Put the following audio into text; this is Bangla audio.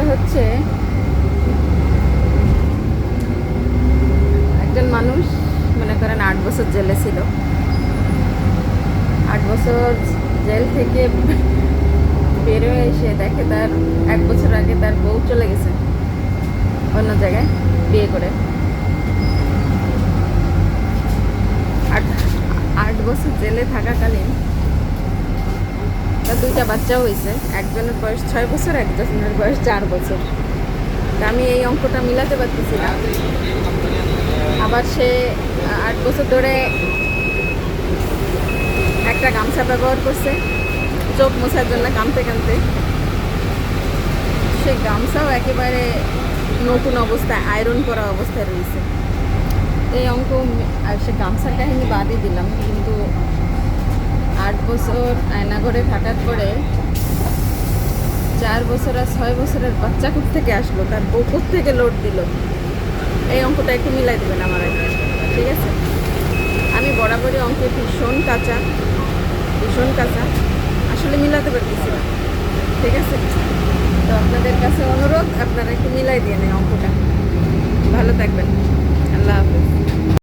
ব্যাপারটা হচ্ছে, একজন মানুষ মনে করেন আট বছর জেলে ছিল। আট বছর জেল থেকে বেরোয় এসে দেখে তার এক বছর আগে তার বউ চলে গেছে অন্য জায়গায় বিয়ে করে। আট আট বছর জেলে থাকাকালীন দুইটা বাচ্চাও হয়েছে। একজনের বয়স ছয় বছর, একজনের বয়স চার বছর। তা আমি এই অঙ্কটা মিলাতে পারতেছি না আবার সে আট বছর ধরে একটা গামছা ব্যবহার করছে, চোখ মোছার জন্য কামতে কামতে সে গামছাও একেবারে নতুন অবস্থায় আয়রন করা অবস্থায় রয়েছে। এই অঙ্ক সে গামছার কাহিনী বাদই দিলাম, কিন্তু বছর আয়নাঘরে থাকার পরে চার বছর আর ছয় বছরের বাচ্চা থেকে আসলো? তার বউ থেকে লোড দিল? এই অঙ্কটা একটু মিলাই দেবেন আমার ঠিক আছে? আমি বরাবরই অঙ্কে ভীষণ কাঁচা ভীষণ কাঁচা। আসলে মিলাতে পারতেছি না। ঠিক আছে? তো আপনাদের কাছে অনুরোধ, আপনারা একটু মিলাই দিয়ে নেন অঙ্কটা। ভালো থাকবেন।